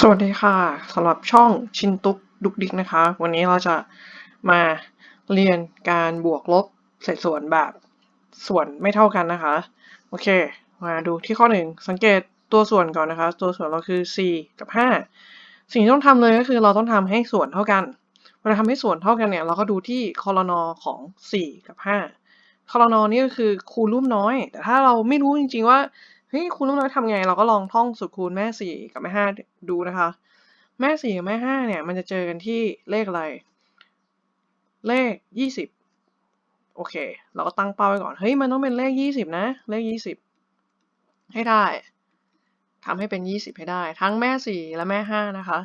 สวัสดีค่ะสำหรับช่องชินตุกดุกดิกนะคะ วันนี้เราจะมาเรียนการบวกลบเศษส่วนแบบส่วนไม่เท่ากันนะคะ โอเค มาดูที่ข้อหนึ่งสังเกตตัวส่วนก่อนนะคะ ตัวส่วนเราคือ 4 กับ 5 สิ่งที่ต้องทำเลยก็คือเราต้องทำให้ส่วนเท่ากันเวลาทำให้ส่วนเท่ากันเนี่ยเราก็ดูที่คอรนอของ 4 กับ 5คอรนอนี่ก็คือคูณรูปน้อย แต่ถ้าเราไม่รู้จริงๆว่า เฮ้ยคูณรูปน้อยทำไง เราก็ลองท่องสูตรคูณแม่สี่กับแม่ห้าดูนะคะ แม่สี่กับแม่ห้าเนี่ย มันจะเจอกันที่เลขอะไร เลขยี่สิบโอเค เราก็ตั้งเป้าไว้ก่อน เฮ้ย มันต้องเป็นเลขยี่สิบนะ เลขยี่สิบให้ได้ทำให้เป็นยี่สิบให้ได้ ทั้งแม่สี่และแม่ห้านะคะ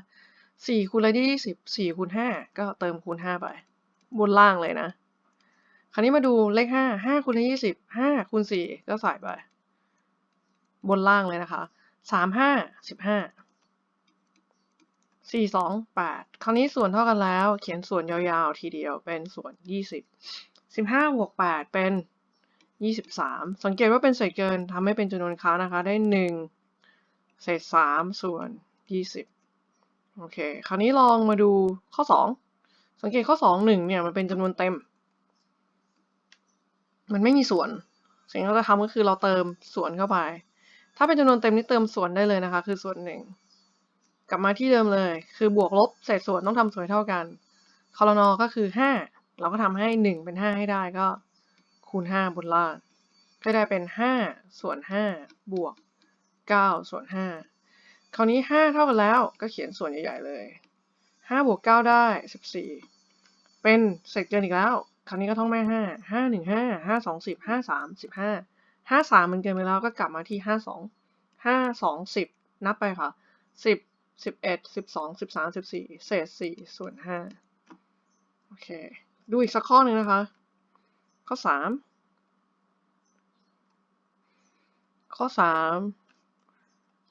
สี่คูณอะไรที่ยี่สิบสี่คูณห้าก็เติมคูณห้าไปบนล่างเลยนะ คราวนี้มาดูเลขห้าห้าคูณเลขยี่สิบห้าคูณสี่ก็ใส่ไป บนล่างเลยนะคะสามห้าสิบห้าสี่สองแปดคราวนี้ส่วนเท่ากันแล้ว เขียนส่วนยาวๆ ทีเดียวเป็นส่วนยี่สิบสิบห้าบวกแปดเป็นยี่สิบสามสังเกตว่าเป็นเศษเกินทำให้เป็นจำนวนค้านะคะ ได้หนึ่งเศษสามส่วนยี่สิบโอเค คราวนี้ลองมาดูข้อสองสังเกตข้อสองหนึ่งเนี่ยมันเป็นจำนวนเต็ม มันไม่มีส่วน สิ่งที่เราจะทำก็คือเราเติมส่วนเข้าไป ถ้าเป็นจำนวนเต็มนี่เติมส่วนได้เลยนะคะ คือส่วนหนึ่งกลับมาที่เดิมเลย คือบวกลบเศษส่วนต้องทำส่วนเท่ากันคอรนอก็คือห้าเราก็ทำให้หนึ่งเป็นห้าให้ได้ก็ คูณห้าบนล่าง ก็ได้เป็นห้าส่วนห้าบวกเก้าส่วนห้าคราวนี้ห้าเท่ากันแล้วก็เขียนส่วนใหญ่ๆเลยห้าบวกเก้าได้สิบสี่เป็นเศษเกินอีกแล้ว คราวนี้ก็ท่องแม่ห้าห้าหนึ่งห้าห้าสองสิบ ห้าสามมมันเกินไปแล้วก็กลับมาที่ห้าสองห้าสองสิบนับไปค่ะสิบสิบเอ็ดสิบสองสิบสามสิบสี่เศษสี่ส่วนห้าโอเค ดูอีกสักข้อหนึ่งนะคะ ข้อสามข้อสาม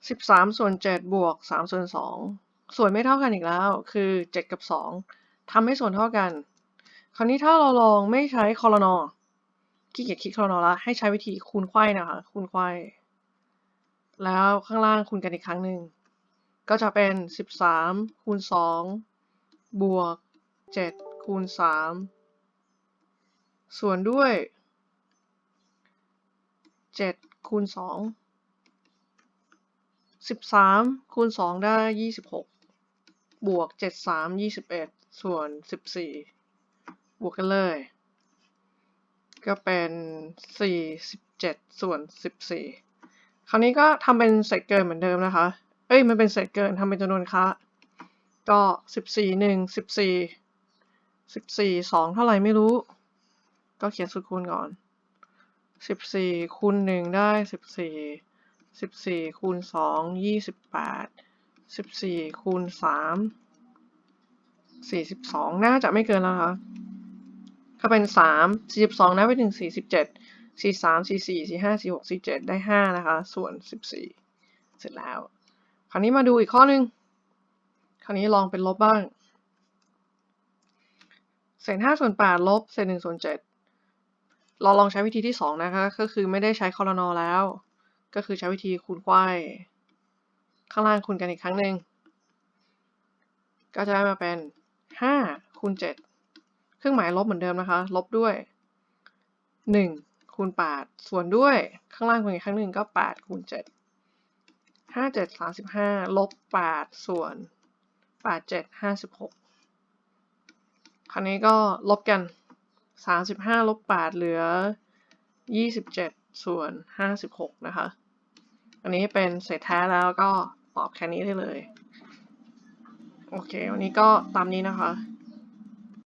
สิบสามส่วนเจ็ดบวกสามส่วนสองส่วนไม่เท่ากันอีกแล้ว คือเจ็ดกับสองทำให้ส่วนเท่ากัน คราวนี้ถ้าเราลองไม่ใช้คอรนอ ขี้เกียจคิดคอรนอละให้ใช้วิธีคูณไขว้นะคะ คูณไขว้ แล้วข้างล่างคูณกันอีกครั้งหนึ่ง ก็จะเป็นสิบสามคูณสองบวกเจ็ดคูณสามส่วนด้วยเจ็ดคูณสองสิบสามคูณสองได้ยี่สิบหกบวกเจ็ดสามยี่สิบเอ็ดส่วนสิบสี่บวกกันเลย ก็เป็นสี่สิบเจ็ดส่วนสิบสี่คราวนี้ก็ทำเป็นเศษเกินเหมือนเดิมนะคะ เอ้ยมันเป็นเศษเกินทำเป็นจำนวนค้าก็สิบสี่หนึ่งสิบสี่สิบสี่สองเท่าไหร่ไม่รู้ ก็เขียนสูตรคูณก่อนสิบสี่คูณหนึ่งได้สิบสี่สิบสี่คูณสองยี่สิบแปดสิบสี่คูณสามสี่สิบสองน่าจะไม่เกินแล้วนะคะ ถ้าเป็นสามสี่สิบสองนับไปถึงสี่สิบเจ็ดสี่สามสี่สี่สี่ห้าสี่หกสี่เจ็ดได้ห้านะคะ ส่วนสิบสี่เสร็จแล้ว คราวนี้มาดูอีกข้อหนึ่งคราวนี้ลองเป็นลบบ้าง เศษห้าส่วนแปดลบ เศษหนึ่งส่วนเจ็ดเราลองใช้วิธีที่สองนะคะ ก็คือไม่ได้ใช้คอรนอแล้ว ก็คือใช้วิธีคูณไขว้ข้างล่างคูณกันอีกครั้งหนึ่ง ก็จะได้มาเป็นห้าคูณเจ็ด รื่องหมายลบเหมือนเดิมนะคะ ลบด้วยหนึ่งคูณแปดส่วนด้วยข้างล่างคูณอีกครั้งหนึ่งก็แปดคูณเจ็ดห้าเจ็ดสามสิบห้าลบแปดส่วนแปดเจ็ดห้าสิบหกคราวนี้ก็ลบกันสามสิบห้าลบแปดเหลือยี่สิบเจ็ดส่วนห้าสิบหกนะคะ อันนี้เป็นเศษแท้แล้วก็ตอบแค่นี้ได้เลย โอเค วันนี้ก็ตามนี้นะคะ